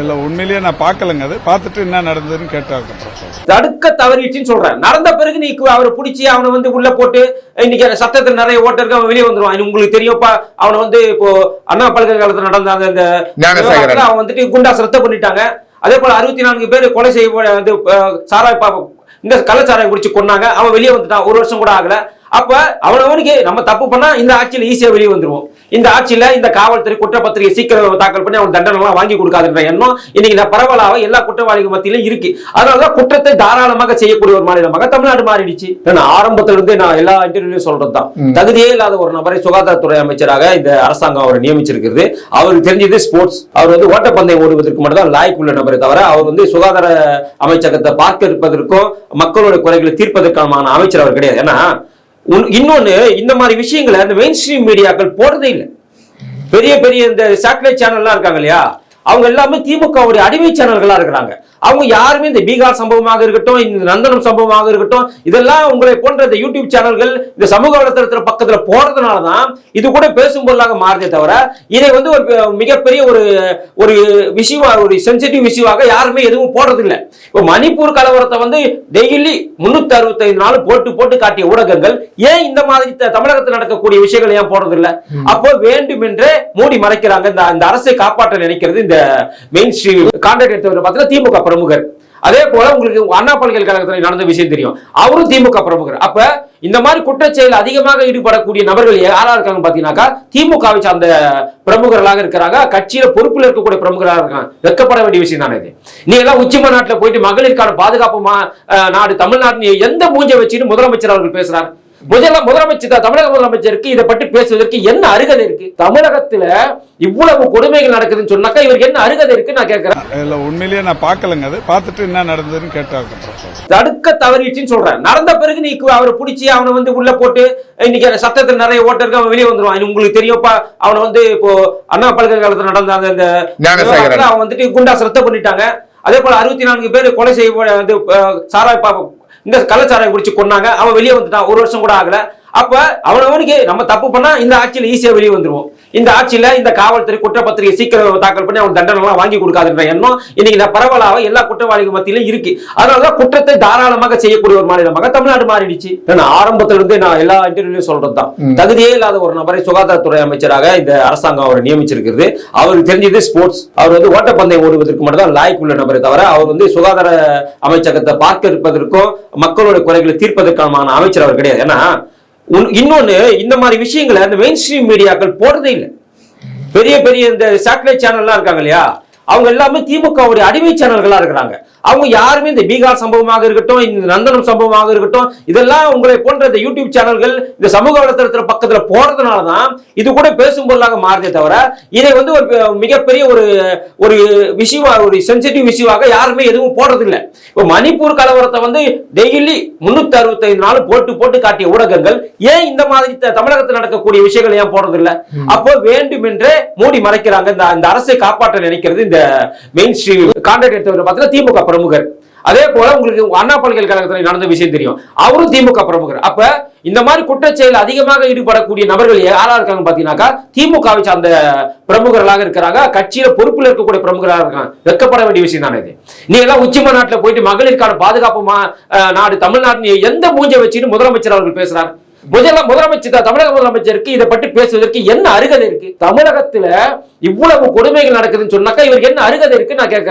இல்ல உண்மையிலேயே நான் பார்க்கலங்க அது. பார்த்துட்டு என்ன நடந்ததுன்னு கேட்டாங்க. தடுக்க தவறிடுச்சுன்னு சொல்றேன். நடந்த பிறகு நீ அவரை பிடிச்சி அவனை வந்து உள்ள போட்டு இன்னைக்கு அந்த சட்டத்தில் நிறைய ஓட்டர் இருக்கு அவன் வெளியே வந்துருவான். உங்களுக்கு தெரியும்ப்பா அவனை வந்து இப்போ அண்ணா பல்கலைக்கழகத்தில் நடந்த அந்த அவன் வந்துட்டு குண்டாஸ் ரத்த பண்ணிட்டாங்க. அதே போல அறுபத்தி நான்கு பேர் கொலை செய்ய வந்து சாராய் இந்த கள்ளச்சாராயம் குடிச்சு கொன்னாங்க. அவன் வெளியே வந்துட்டான். ஒரு வருஷம் கூட ஆகல. அப்ப அவனவனுக்கு நம்ம தப்பு பண்ணா இந்த ஆட்சியில ஈஸியா வெளியே வந்துருவோம். இந்த ஆட்சியில இந்த காவல்துறை குற்றப்பத்திரிகை சீக்கிரம் தாக்கல் பண்ணி அவன் தண்டனை எல்லாம் வாங்கி கொடுக்காதுன்ற எண்ணம் இன்னைக்கு பரவலாக எல்லா குற்றவாளிகள் மத்தியிலும் இருக்கு. அதனாலதான் குற்றத்தை தாராளமாக செய்யக்கூடிய ஒரு மாநிலமாக தமிழ்நாடு மாறிடுச்சு. நான் ஆரம்பத்துல இருந்தே நான் எல்லா இன்டர்வியூலையும் சொல்றதுதான். தகுதியே இல்லாத ஒரு நபரை சுகாதாரத்துறை அமைச்சராக இந்த அரசாங்கம் அவரை நியமிச்சிருக்கிறது. அவருக்கு தெரிஞ்சது ஸ்போர்ட்ஸ் அவர் வந்து ஓட்டப்பந்தயம் ஓடுவதற்கு மட்டும் தான் லாய்க்கு உள்ள நபரை தவிர அவர் வந்து சுகாதார அமைச்சகத்தை பார்க்க இருப்பதற்கும் மக்களுடைய குறைகளை தீர்ப்பதற்கான அமைச்சர் அவர் கிடையாது. ஏன்னா இன்னொன்று இன்னொன்னு இந்த மாதிரி விஷயங்களை அந்த மெயின் ஸ்ட்ரீம் மீடியாக்கள் போடுறதே இல்லை. பெரிய பெரிய இந்த சேட்டலைட் சேனல்லாம் இருக்காங்க இல்லையா? அவங்க எல்லாமே திமுகவுடைய அடிமை சேனல்களா இருக்கிறாங்க. அவங்க யாருமே இந்த பீகார் சம்பவமாக இருக்கட்டும் இந்த நந்தனம் சம்பவமாக இருக்கட்டும் இதெல்லாம் உங்களை போன்ற இந்த யூடியூப் சேனல்கள் இந்த சமூக வலைத்தளத்துல பக்கத்துல போறதுனால தான் இது கூட பேசும் பொருளாக மாறுதே தவிர இதை வந்து ஒரு மிகப்பெரிய ஒரு ஒரு விஷயமா ஒரு சென்சிட்டிவ் விஷயமாக யாருமே எதுவும் போடுறது இல்ல இப்போ மணிப்பூர் கலவரத்தை வந்து டெய்லி முன்னூத்தி அறுபத்தைந்து நாள் போட்டு போட்டு காட்டிய ஊடகங்கள் ஏன் இந்த மாதிரி தமிழகத்தில் நடக்கக்கூடிய விஷயங்கள் ஏன் போடுறது இல்ல அப்போ வேண்டுமென்றே மூடி மறைக்கிறாங்க. இந்த இந்த அரசை காப்பாற்ற நினைக்கிறது இந்த மெயின் ஸ்ட்ரீம் கான்ட்ராக்ட் எடுத்தவர் பார்த்தீங்கன்னா திமுக பிரமுகர். அதே போல உங்களுக்கு அண்ணா பல்கலைக்கழகத்தில் நடந்த விஷயம் தெரியும். அவரும் திமுக பிரமுகர். அப்ப இந்த மாதிரி குற்றச்செயல் அதிகமாக ஈடுபடக்கூடிய நபர்கள் யாரா இருக்காங்க பாத்தீங்கன்னாக்கா திமுகவை சார்ந்த பிரமுகர்களாக இருக்கிறாங்க. கட்சியில பொறுப்பில் இருக்கக்கூடிய பிரமுகராக இருக்காங்க. வெக்கப்பட வேண்டிய விஷயம் தானே இது. நீ எல்லாம் உச்சி மாநாட்டுல போயிட்டு மகளிருக்கான பாதுகாப்பு மா- நாடு தமிழ்நாடு எந்த மூஞ்சை வச்சுன்னு முதலமைச்சர் அவர்கள் பேசுறாரு? முதல முதலமைச்சர் தமிழக முதலமைச்சருக்கு இதை பற்றி பேசுவதற்கு என்ன அருகதை இருக்கு? தமிழகத்துல இவ்வளவு கொடுமைகள் நடக்குதுன்னு சொன்னாக்கா இவருக்கு என்ன அருகதை இருக்கு நான் கேட்கிறேன். இல்ல உண்மையிலேயே நான் பார்க்கலங்க அது. பார்த்துட்டு என்ன நடந்ததுன்னு கேட்டாங்க. தடுக்க தவறிடுச்சுன்னு சொல்றேன். நடந்த பிறகு நீ அவரை பிடிச்சி அவனை வந்து உள்ள போட்டு இன்னைக்கு சட்டத்தில் நிறைய ஓட்டர் இருக்கு அவன் வெளியே வந்துருவான். உங்களுக்கு தெரியும்ப்பா அவனை வந்து இப்போ அண்ணா பல்கலைக்கழகத்தில் நடந்த அந்த அவன் வந்துட்டு குண்டாஸ் ரத்த பண்ணிட்டாங்க. அதே போல அறுபத்தி நான்கு பேர் கொலை செய்ய வந்து சாராய் இந்த கள்ளச்சாராயம் குடிச்சு கொண்டாங்க அவன் வெளியே வந்துட்டான். ஒரு வருஷம் கூட ஆகல. அப்ப அவனவனுக்கு நம்ம தப்பு பண்ணா இந்த ஆட்சியில ஈஸியா வெளியே வந்துருவோம். இந்த ஆட்சியில இந்த காவல்துறை குற்றப்பத்திரிகை சீக்கிரம் தாக்கல் பண்ணி அவன் தண்டனை எல்லாம் வாங்கி கொடுக்காதுன்ற எண்ணம் இன்னைக்கு பரவலாக எல்லா குற்றவாளிகள் மத்தியிலும் இருக்கு. அதனாலதான் குற்றத்தை தாராளமாக செய்யக்கூடிய ஒரு மாநிலமாக தமிழ்நாடு மாறிடுச்சு. நான் ஆரம்பத்துல இருந்தே நான் எல்லா இன்டர்வியூலையும் சொல்றதுதான். தகுதியே இல்லாத ஒரு நபரை சுகாதாரத்துறை அமைச்சராக இந்த அரசாங்கம் அவரை நியமிச்சிருக்கிறது. அவருக்கு தெரிஞ்சது ஸ்போர்ட்ஸ். அவர் வந்து ஓட்டப்பந்தயம் ஓடுவதற்கு மட்டும் தான் லாய்க்கு உள்ள நபரை தவிர அவர் வந்து சுகாதார அமைச்சகத்தை பார்க்க இருப்பதற்கும் மக்களுடைய குறைகளை தீர்ப்பதற்கான அமைச்சர் அவர் கிடையாது. ஏன்னா இன்னொன்னு இந்த மாதிரி விஷயங்களை அந்த மெயின் ஸ்ட்ரீம் மீடியாக்கள் போடுறதே இல்லை. பெரிய பெரிய இந்த சேட்டலைட் சேனல்லாம் இருக்காங்க இல்லையா? அவங்க எல்லாமே திமுகவுடைய அடிமை சேனல்களா இருக்கிறாங்க. அவங்க யாருமே இந்த பீகார் சம்பவமாக இருக்கட்டும் இந்த நந்தனம் சம்பவமாக இருக்கட்டும் இதெல்லாம் உங்களை போன்ற இந்த யூடியூப் சேனல்கள் இந்த சமூக வலைத்தளத்துல பக்கத்துல போறதுனால தான் இது கூட பேசும் பொருளாக மாறுதே தவிர இதை வந்து ஒரு மிகப்பெரிய ஒரு ஒரு விஷயமா ஒரு சென்சிட்டிவ் விஷயமாக யாருமே எதுவும் போடுறது இல்ல இப்போ மணிப்பூர் கலவரத்தை வந்து டெய்லி முன்னூத்தி அறுபத்தைந்து நாள் போட்டு போட்டு காட்டிய ஊடகங்கள் ஏன் இந்த மாதிரி தமிழகத்தில் நடக்கக்கூடிய விஷயங்கள் ஏன் போடுறது இல்ல அப்போ வேண்டுமென்றே மூடி மறைக்கிறாங்க. இந்த அரசை காப்பாற்ற நினைக்கிறது இந்த மெயின் ஸ்ட்ரீம் கான்ட்ராக்ட் எடுத்தவர் பார்த்தீங்கன்னா திமுக பிரமுகர். அதே போல உங்களுக்கு அண்ணா பல்கலைக்கழகத்தில் நடந்த விஷயம் தெரியும். அவரும் திமுக பிரமுகர். அப்ப இந்த மாதிரி குற்றச்செயல் அதிகமாக ஈடுபடக்கூடிய நபர்கள் யாரா இருக்காங்க பாத்தீங்கன்னாக்கா திமுகவை சார்ந்த பிரமுகர்களாக இருக்கிறாங்க. கட்சியில பொறுப்பில் இருக்கக்கூடிய பிரமுகராக இருக்காங்க. வெட்கப்பட வேண்டிய விஷயம் தானே இது. நீ எல்லாம் உச்சி மாநாட்டுல போயிட்டு மகளிருக்கான பாதுகாப்பு மா- நாடு தமிழ்நாடு எந்த மூஞ்சை வச்சுன்னு முதலமைச்சர் அவர்கள் பேசுறாரு? முதல முதலமைச்சர் தமிழக முதலமைச்சருக்கு இதை பற்றி பேசுவதற்கு என்ன அருகதை இருக்கு? தமிழகத்துல இவ்வளவு கொடுமைகள் நடக்குதுன்னு சொன்னாக்கா இவருக்கு என்ன அருகதை இருக்கு நான் கேட்கிறேன்.